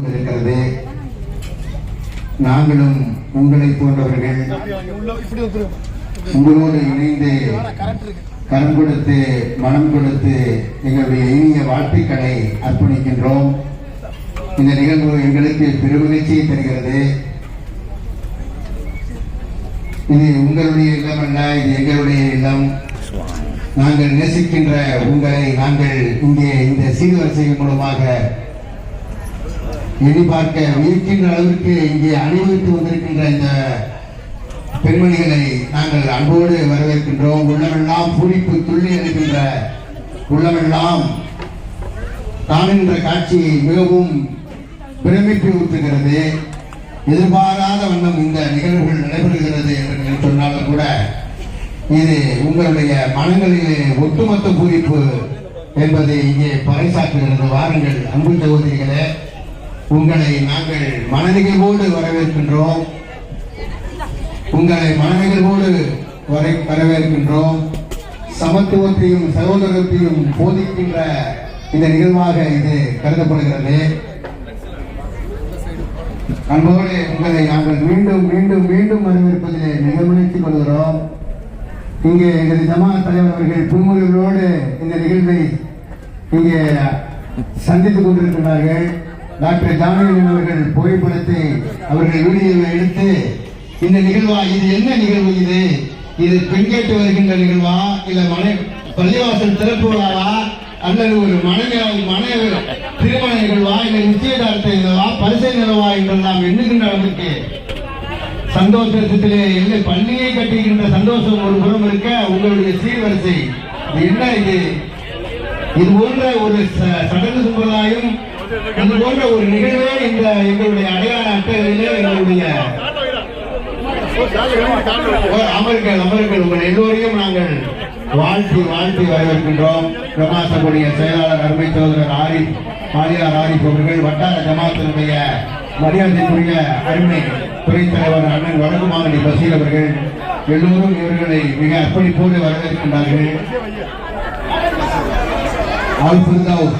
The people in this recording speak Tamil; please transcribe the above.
இருக்கிறது. நாங்களும் உங்களை போன்றவர்கள் உங்களோடு இணைந்து கரம் கொடுத்து மனம் கொடுத்து எங்களுடைய இனிய வாழ்த்துக்களை அர்ப்பணிக்கின்றோம். இந்த நிகழ்வு எங்களுக்கு பெருமகிழ்ச்சியை தருகிறது. இது உங்களுடைய இல்லம் அல்ல இது எங்களுடைய இல்லம். நாங்கள் நேசிக்கின்ற உங்களை நாங்கள் இங்கே இந்த சீர்வரிசைகள் மூலமாக எதிர்பார்க்க பார்க்க அளவிற்கு இங்கே அணிவகுத்து வந்திருக்கின்ற இந்த பெண்மணிகளை நாங்கள் அன்போடு வரவேற்கின்றோம். உள்ளமெல்லாம் பூரிப்பு துள்ளி அளிக்கின்ற உள்ளமெல்லாம் காணுகின்ற காட்சி மிகவும் பிரமிப்பு ஊற்றுகிறது எதிர்பாராத வண்ணம் இந்த நிகழ்வுகள் நடைபெறுகிறது என்று சொன்னாலும் கூட இது உங்களுடைய மனங்களிலே ஒட்டுமொத்த பூரிப்பு என்பதை இங்கே பறைசாற்றுகிறது. வாருங்கள் அன்பு சகோதரிகளே. உங்களை நாங்கள் மனநிகழ்வோடு வரவேற்கின்றோம். உங்களை மனநிகழ்வோடு வரை வரவேற்கின்றோம். சமத்துவத்தையும் சகோதரத்தையும் போதிக்கின்ற இந்த நிகழ்வாக இது கருதப்படுகிறது. அன்போடு உங்களை நாங்கள் மீண்டும் மீண்டும் மீண்டும் வரவேற்பதிலே நிகழ்வுறுத்திக் கொள்கிறோம். இங்கே எங்கள் ஜமாத் தலைவர் அவர்கள் புன்முறைகளோடு இந்த நிகழ்வை இங்கே சந்தித்துக் கொண்டிருக்கிறார்கள் டாக்டர் ஜானகிரன் அவர்கள் புகைப்படத்தை அவர்கள் வீடியோவை எடுத்து இந்த நிகழ்வா? இது என்ன நிகழ்வு இது? இது பெண்கேட்டு வருகின்ற நிகழ்வா? இல்ல மனை பள்ளிவாசல் திறப்பு விழாவா? அல்லது ஒரு மனைவி மனைவி திருமண நிகழ்வா? இல்ல நிச்சயதார்த்த நிகழ்வா பரிசை நிலவா நாம் எண்ணுகின்ற அளவுக்கு சந்தோஷத்திலே இல்லை பள்ளியை கட்டுகின்ற சந்தோஷம் ஒரு புறம் இருக்க உங்களுடைய சீர்வரிசை. இது என்ன இது? இது போன்ற ஒரு ச- சடங்கு சம்பிரதாயம் இது போன்ற ஒரு நிகழ்வே இந்த எங்களுடைய அடையாள அட்டைகளிலே எங்களுடைய அமர்கள் அமர்கள். உங்கள் எல்லோரையும் நாங்கள் வாழ்த்தி வாழ்த்தி வரவேற்கின்றோம். பிரமாசனுடைய செயலாளர் அருமை சோதரர் ஆரிஃப் ஆரியார் ஆரிஃப் அவர்கள் வட்டார ஜமாத்தினுடைய மரியாதைக்குரிய அருமை துறைத் தலைவர் அண்ணன் வடக்கு மாநில பசீர் அவர்கள் எல்லோரும் இவர்களை மிக அர்ப்பணிப்போடு வரவேற்கின்றார்கள். ஆல் ஃபிர்தௌஸ்